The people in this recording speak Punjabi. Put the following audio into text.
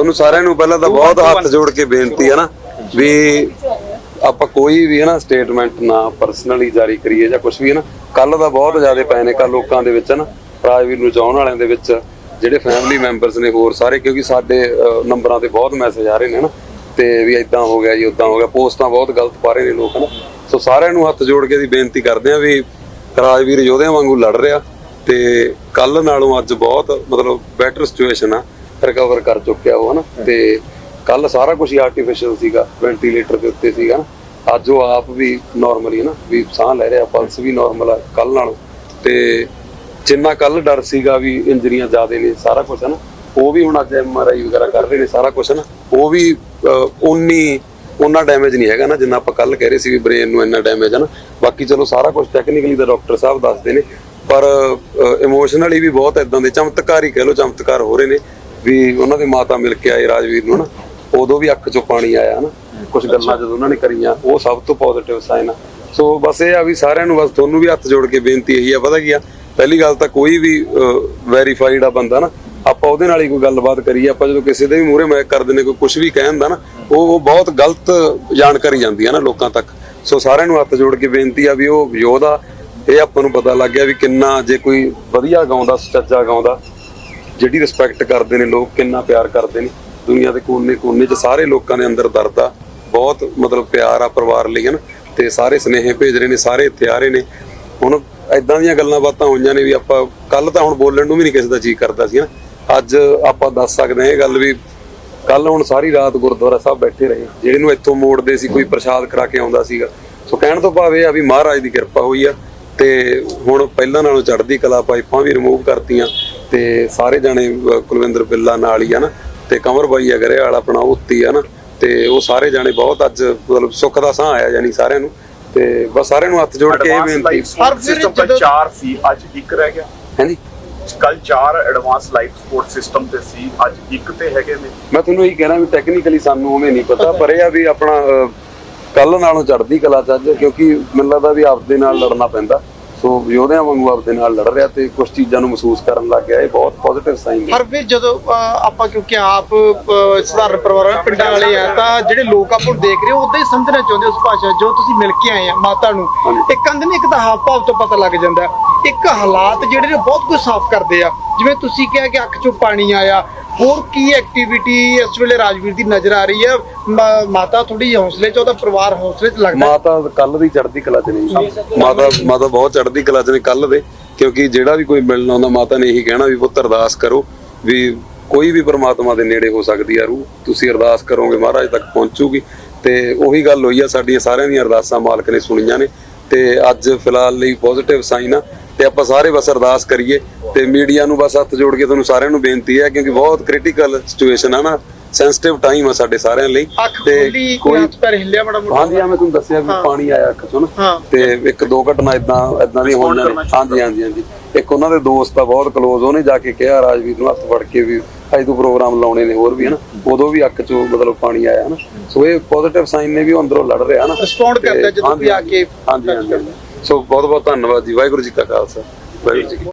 ਤੁਹਾਨੂੰ ਸਾਰਿਆਂ ਨੂੰ ਪਹਿਲਾਂ ਤਾਂ ਬਹੁਤ ਹੱਥ ਜੋੜ ਕੇ ਬੇਨਤੀ ਹੈ ਨਾ ਵੀ ਆਪਾਂ ਕੋਈ ਵੀ ਹੈ ਨਾ ਸਟੇਟਮੈਂਟ ਨਾ ਪਰਸਨਲੀ ਜਾਰੀ ਕਰੀਏ ਜਾਂ ਕੁਝ ਵੀ ਹੈ ਨਾ ਕੱਲ ਦਾ ਬਹੁਤ ਜ਼ਿਆਦਾ ਪਏ ਨੇ ਕੱਲ ਲੋਕਾਂ ਦੇ ਵਿੱਚ ਹੈ ਨਾ ਰਾਜਵੀਰ ਨੂੰ ਚਾਹਣ ਵਾਲਿਆਂ ਦੇ ਵਿੱਚ ਜਿਹੜੇ ਫੈਮਿਲੀ ਮੈਂਬਰਸ ਨੇ ਹੋਰ ਸਾਰੇ ਕਿਉਂਕਿ ਸਾਡੇ ਨੰਬਰਾਂ ਤੇ ਬਹੁਤ ਮੈਸੇਜ ਆ ਰਹੇ ਨੇ ਨਾ ਤੇ ਵੀ ਇਦਾਂ ਹੋ ਗਿਆ ਜੀ ਉਦਾਂ ਹੋ ਗਿਆ ਪੋਸਟਾਂ ਬਹੁਤ ਗਲਤ ਪਾ ਰਹੇ ਨੇ ਲੋਕ ਨਾ। ਸੋ ਸਾਰਿਆਂ ਨੂੰ ਹੱਥ ਜੋੜ ਕੇ ਦੀ ਬੇਨਤੀ ਕਰਦੇ ਆ ਵੀ ਰਾਜਵੀਰ ਯੋਧਿਆਂ ਵਾਂਗੂ ਲੜ ਰਿਹਾ ਤੇ ਕੱਲ ਨਾਲੋਂ ਅੱਜ ਬਹੁਤ ਮਤਲਬ ਬੈਟਰ ਸਿਚੁਏਸ਼ਨ ਆ। ਰਿਕਵਰ ਕਰ ਚੁੱਕਿਆ ਉਹ, ਹਨਾ? ਤੇ ਕੱਲ ਸਾਰਾ ਕੁਝ ਆਰਟੀਫੀਸ਼ੀਅਲ ਸੀਗਾ ਵੈਂਟੀਲੇਟਰ ਦੇ ਉੱਤੇ ਸੀਗਾ ਨਾ। ਅੱਜ ਉਹ ਆਪ ਵੀ ਨਾਰਮਲੀ ਨਾ, ਵੀ ਸਾਹ ਲੈ ਰਿਹਾ ਪਲਸ ਵੀ ਨਾਰਮਲ ਆ ਕੱਲ ਨਾਲੋਂ। ਤੇ ਜਿੰਨਾ ਕੱਲ ਡਰ ਸੀਗਾ ਵੀ ਇੰਜਰੀਆਂ ਜ਼ਿਆਦੇ ਨੇ, ਸਾਰਾ ਕੁਝ ਹੈ ਉਹ ਵੀ ਹੁਣ ਅੱਜ ਐਮਆਰਆਈ ਵਗੈਰਾ ਕਰ ਰਹੇ ਨੇ, ਸਾਰਾ ਕੁਝ ਹੈ ਉਹ ਵੀ ਉਨੀ ਉਹਨਾਂ ਡੈਮੇਜ ਨਹੀਂ ਹੈਗਾ ਨਾ, ਜਿੰਨਾ ਆਪਾਂ ਕੱਲ ਕਹਿ ਰਹੇ ਸੀ ਵੀ ਬ੍ਰੇਨ ਨੂੰ ਇੰਨਾ ਡੈਮੇਜ ਹੈ ਨਾ। ਬਾਕੀ ਚਲੋ ਸਾਰਾ ਕੁਝ ਟੈਕਨੀਕਲੀ ਤਾਂ ਡਾਕਟਰ ਸਾਹਿਬ ਦੱਸਦੇ ਨੇ, ਪਰ ਇਮੋਸ਼ਨਲੀ ਵੀ ਬਹੁਤ ਇਦਾਂ ਦੇ ਚਮਤਕਾਰ ਹੀ ਕਹਿ ਲਓ, ਚਮਤਕਾਰ ਹੋ ਰਹੇ ਨੇ। ਵੀ ਉਹਨਾਂ ਦੇ ਮਾਤਾ ਮਿਲ ਕੇ ਆਏ ਰਾਜਵੀਰ ਨੂੰ ਨਾ, ਉਦੋਂ ਵੀ ਅੱਖ ਚੋਂ ਪਾਣੀ ਆਇਆ ਨਾ। ਕੁਝ ਗੱਲਾਂ ਜਦੋਂ ਉਹਨਾਂ ਨੇ ਕਰੀਆਂ, ਉਹ ਸਭ ਤੋਂ ਪੋਜ਼ਿਟਿਵ ਸਾਈਨ ਆ। ਸੋ ਬਸ ਇਹ ਆ ਵੀ ਸਾਰਿਆਂ ਨੂੰ ਬਸ ਤੁਹਾਨੂੰ ਵੀ ਹੱਥ ਜੋੜ ਕੇ ਬੇਨਤੀ ਇਹੀ ਆ, ਪਤਾ ਕੀ ਆ? ਪਹਿਲੀ ਗੱਲ ਤਾਂ ਕੋਈ ਵੀ ਵੈਰੀਫਾਈਡ ਆ ਬੰਦਾ ਨਾ, ਆਪਾਂ ਉਹਦੇ ਨਾਲ ਹੀ ਕੋਈ ਗੱਲਬਾਤ ਕਰੀਏ। ਆਪਾਂ ਜਦੋਂ ਕਿਸੇ ਦੇ ਵੀ ਮੂਹਰੇ ਮੈਕ ਕਰਦੇ ਨੇ ਕੋਈ ਕੁਝ ਵੀ ਕਹਿੰਦਾ ਨਾ, ਉਹ ਬਹੁਤ ਗਲਤ ਜਾਣਕਾਰੀ ਜਾਂਦੀ ਆ ਨਾ ਲੋਕਾਂ ਤੱਕ। ਸੋ ਸਾਰਿਆਂ ਨੂੰ ਹੱਥ ਜੋੜ ਕੇ ਬੇਨਤੀ ਆ ਵੀ ਉਹ ਯੋਧਾ, ਇਹ ਆਪਾਂ ਨੂੰ ਪਤਾ ਲੱਗ ਗਿਆ ਵੀ ਕਿੰਨਾ, ਜੇ ਕੋਈ ਵਧੀਆ ਗਾਉਂਦਾ ਸੱਚਾ ਗਾਉਂਦਾ ਜਿਹੜੀ ਰਿਸਪੈਕਟ ਕਰਦੇ ਨੇ ਲੋਕ, ਕਿੰਨਾ ਪਿਆਰ ਕਰਦੇ ਨੇ। ਦੁਨੀਆ ਦੇ ਕੋਨੇ-ਕੋਨੇ 'ਚ ਸਾਰੇ ਲੋਕਾਂ ਦੇ ਅੰਦਰ ਦਰਦ ਆ। ਬਹੁਤ ਮਤਲਬ ਪਿਆਰ ਆ ਪਰਿਵਾਰ ਲਈ, ਹਨ। ਤੇ ਸਾਰੇ ਸਨੇਹ ਭੇਜ ਰਹੇ ਨੇ, ਸਾਰੇ ਇੱਥੇ ਆ ਰਹੇ ਨੇ। ਹੁਣ ਐਦਾਂ ਦੀਆਂ ਗੱਲਾਂ ਬਾਤਾਂ ਹੋਈਆਂ ਨੇ ਵੀ ਆਪਾਂ ਕੱਲ ਤਾਂ ਹੁਣ ਬੋਲਣ ਨੂੰ ਵੀ ਨਹੀਂ ਕਿਸੇ ਦਾ ਜੀ ਕਰਦਾ ਸੀ ਨਾ ਅੱਜ ਆਪਾਂ ਦੱਸ ਸਕਦੇ ਹਾਂ ਇਹ ਗੱਲ ਵੀ ਕੱਲ ਹੁਣ ਸਾਰੀ ਰਾਤ ਗੁਰਦੁਆਰਾ ਸਾਹਿਬ ਬੈਠੇ ਰਹੇ। ਜਿਹੜੇ ਨੂੰ ਇੱਥੋਂ ਮੋੜਦੇ ਸੀ, ਕੋਈ ਪ੍ਰਸ਼ਾਦ ਕਰਾ ਕੇ ਆਉਂਦਾ ਸੀਗਾ। ਸੋ ਕਹਿਣ ਤੋਂ ਭਾਵ ਇਹ ਆ ਵੀ ਮਹਾਰਾਜ ਦੀ ਕਿਰਪਾ ਹੋਈ ਆ। ਤੇ ਹੁਣ ਪਹਿਲਾਂ ਨਾਲੋਂ ਚੜ੍ਹਦੀ ਕਲਾ ਪਾਈਪਾਂ ਵੀ ਰਿਮੂਵ ਕਰਤੀਆਂ। ਤੇ ਸਾਰੇ ਜਾਣੇ ਕੁਲਵਿੰਦਰ ਬਿੱਲਾ ਨਾਲ ਹੀ ਆ ਨਾ ਤੇ ਕਮਰ ਬਾਈ ਅਗਰੇ ਵਾਲਾ ਆਪਣਾ ਉੱਤੀ ਆ ਨਾ ਤੇ ਉਹ ਸਾਰੇ ਜਾਣੇ ਬਹੁਤ ਅੱਜ ਮਤਲਬ ਸੁੱਖ ਦਾ ਸਾਹ ਆਇਆ ਯਾਨੀ ਸਾਰਿਆਂ ਨੂੰ ਤੇ ਬਸ ਸਾਰਿਆਂ ਨੂੰ ਹੱਥ ਜੋੜ ਕੇ ਇਹ ਬੇਨਤੀ। ਪਰ ਸਿਸਟਮ ਤਾਂ ਚਾਰ ਸੀ ਅੱਜ ਇੱਕ ਰਹਿ ਗਿਆ। ਹਾਂਜੀ। ਕੱਲ ਚਾਰ ਐਡਵਾਂਸ ਲਾਈਫ ਸਪੋਰਟ ਸਿਸਟਮ ਤੇ ਸੀ ਅੱਜ ਇੱਕ ਤੇ ਹੈਗੇ ਨੇ। ਮੈਂ ਤੁਹਾਨੂੰ ਇਹੀ ਕਹਿਣਾ ਵੀ ਟੈਕਨੀਕਲੀ ਸਾਨੂੰ ਉਵੇਂ ਨਹੀਂ ਪਤਾ ਪਰ ਇਹ ਆ ਵੀ ਆਪਣਾ ਕੱਲ ਨਾਲੋਂ ਚੜ੍ਹਦੀ ਕਲਾ ਚ ਅੱਜ ਕਿਉਂਕਿ ਮੈਨੂੰ ਲੱਗਦਾ ਵੀ ਆਪਦੇ ਨਾਲ ਲੜਨਾ ਪੈਂਦਾ। ਸੋ ਯੋਧਿਆਂ ਵਾਂਗੂ ਆਪਦੇ ਨਾਲ ਲੜ ਰਿਹਾ ਤੇ ਕੁਝ ਚੀਜ਼ਾਂ ਨੂੰ ਮਹਿਸੂਸ ਕਰਨ ਲੱਗ ਗਿਆ। ਇਹ ਬਹੁਤ ਪੋਜ਼ਿਟਿਵ ਸਾਈਨ ਹੈ ਪਰ ਫਿਰ ਜਦੋਂ ਆਪਾਂ ਕਿਉਂਕਿ ਆਪ ਸਧਾਰਨ ਪਰਿਵਾਰ ਪਿੰਡਾਂ ਵਾਲੇ ਆ ਤਾਂ ਜਿਹੜੇ ਲੋਕ ਆਪਾਂ ਨੂੰ ਦੇਖ ਰਹੇ ਹੋ ਉਦਾਂ ਹੀ ਸਮਝਣਾ ਚਾਹੁੰਦੇ ਉਸ ਭਾਸ਼ਾ ਜੋ ਤੁਸੀਂ ਮਿਲ ਕੇ ਆਏ ਆ ਮਾਤਾ ਨੂੰ। ਇੱਕ ਕਹਿੰਦੇ ਨੇ ਇੱਕ ਤਾਂ ਹਾਵ ਭਾਵ ਤੋਂ ਪਤਾ ਲੱਗ ਜਾਂਦਾ। ਇੱਕ ਹਾਲਾਤ ਜਿਹੜੇ ਨੇ ਬਹੁਤ ਕੁਝ ਸਾਫ਼ ਕਰਦੇ ਆ। ਜਿਵੇਂ ਤੁਸੀਂ ਕਿਹਾ ਕਿ ਅੱਖ ਚੋਂ ਪਾਣੀ ਆਇਆ। ਹੋਰ ਕੀ ਐਕਟੀਵਿਟੀ ਇਸ ਵੇਲੇ ਰਾਜਵੀਰ ਦੀ ਨਜ਼ਰ ਆ ਰਹੀ ਹੈ ਮਾਤਾ ਥੋੜੀ ਹੌਸਲੇ ਚ ਉਹਦਾ ਪਰਿਵਾਰ ਹੌਸਲੇ ਚ ਲੱਗਦਾ। ਮਾਤਾ ਕੱਲ ਦੀ ਚੜ੍ਹਦੀ ਕਲਾ ਚ ਨਹੀਂ ਮਾਤਾ ਮਾਤਾ ਬਹੁਤ ਚੜ੍ਹਦੀ ਕਲਾ ਚ ਨੇ ਕੱਲ ਕਿਉਂਕਿ ਜਿਹੜਾ ਵੀ ਕੋਈ ਮਿਲਣ ਆਉਂਦਾ, ਮਾਤਾ ਨੇ ਇਹੀ ਕਹਿਣਾ ਵੀ ਪੁੱਤ ਅਰਦਾਸ ਕਰੋ ਵੀ ਕੋਈ ਵੀ ਪ੍ਰਮਾਤਮਾ ਦੇ ਨੇੜੇ ਹੋ ਸਕਦੀ ਆ ਰੂਹ, ਤੁਸੀਂ ਅਰਦਾਸ ਕਰੋਗੇ, ਮਹਾਰਾਜ ਤੱਕ ਪਹੁੰਚੂਗੀ। ਤੇ ਉਹੀ ਗੱਲ ਹੋਈ ਆ, ਸਾਡੀਆਂ ਸਾਰਿਆਂ ਦੀਆਂ ਅਰਦਾਸਾਂ ਮਾਲਕ ਨੇ ਸੁਣੀਆਂ ਨੇ। ਤੇ ਅੱਜ ਫਿਲਹਾਲ ਲਈ ਪੋਜ਼ਿਟਿਵ ਸਾਈਨ ਆ, ਤੇ ਆਪਾਂ ਸਾਰੇ ਬਸ ਅਰਦਾਸ ਕਰੀਏ। ਤੇ ਮੀਡੀਆ ਨੂੰ ਬਸ ਹੱਥ ਜੋੜ ਕੇ ਤੁਹਾਨੂੰ ਸਾਰਿਆਂ ਨੂੰ ਬੇਨਤੀ ਹੈ, ਕਿਉਂਕਿ ਬਹੁਤ ਕ੍ਰਿਟੀਕਲ ਸਿਚੁਏਸ਼ਨ ਆ ਨਾ। ਸੈਂਸਿਟਿਵ ਟਾਈਮ ਆ ਸਾਡੇ ਸਾਰਿਆਂ ਲਈ। ਅੱਖ ਖੁੱਲੀ ਕੋਈ ਹੱਥ ਪੈਰ ਹਿੱਲਿਆ ਬੜਾ ਮੋਟਾ। ਹਾਂਜੀ ਆ ਮੈਂ ਤੁਹਾਨੂੰ ਦੱਸਿਆ ਵੀ ਪਾਣੀ ਆਇਆ ਅੱਖ ਚੋਂ ਨਾ। ਤੇ ਇੱਕ ਦੋ ਘਟਨਾ ਇਦਾਂ ਇਦਾਂ ਹੋਈਆਂ ਨੇ। ਹਾਂਜੀ ਹਾਂਜੀ ਹਾਂਜੀ। ਇੱਕ ਉਹਨਾਂ ਦੇ ਦੋਸਤ ਆ ਬਹੁਤ ਕਲੋਜ਼ ਉਹਨੇ ਜਾ ਕੇ ਕਿਹਾ ਰਾਜਵੀਰ ਨੂੰ ਹੱਥ ਫੜ ਕੇ ਵੀ ਅੱਜ ਤੋਂ ਪ੍ਰੋਗਰਾਮ ਲਾਉਣੇ ਨੇ ਹੋਰ ਵੀ ਹਨਾ। ਉਦੋਂ ਵੀ ਅੱਖ ਚੋਂ ਮਤਲਬ ਪਾਣੀ ਆਇਆ ਹਨਾ। ਸੋ ਇਹ ਪੋਜ਼ਿਟਿਵ ਸਾਈਨ ਨੇ ਵੀ ਉਹ ਅੰਦਰੋਂ ਲੜ ਰਿਹਾ ਹਨਾ। ਰਿਸਪੌਂਡ ਕਰਦਾ ਜਦੋਂ ਵੀ ਆ ਕੇ ਹਾਂਜੀ ਹਾਂਜੀ। ਸੋ ਬਹੁਤ ਬਹੁਤ ਧੰਨਵਾਦ ਜੀ। ਵਾਹਿਗੁਰੂ ਜੀ ਕਾ ਖਾਲਸਾ। ਵਾਹਿਗੁਰੂ ਜੀ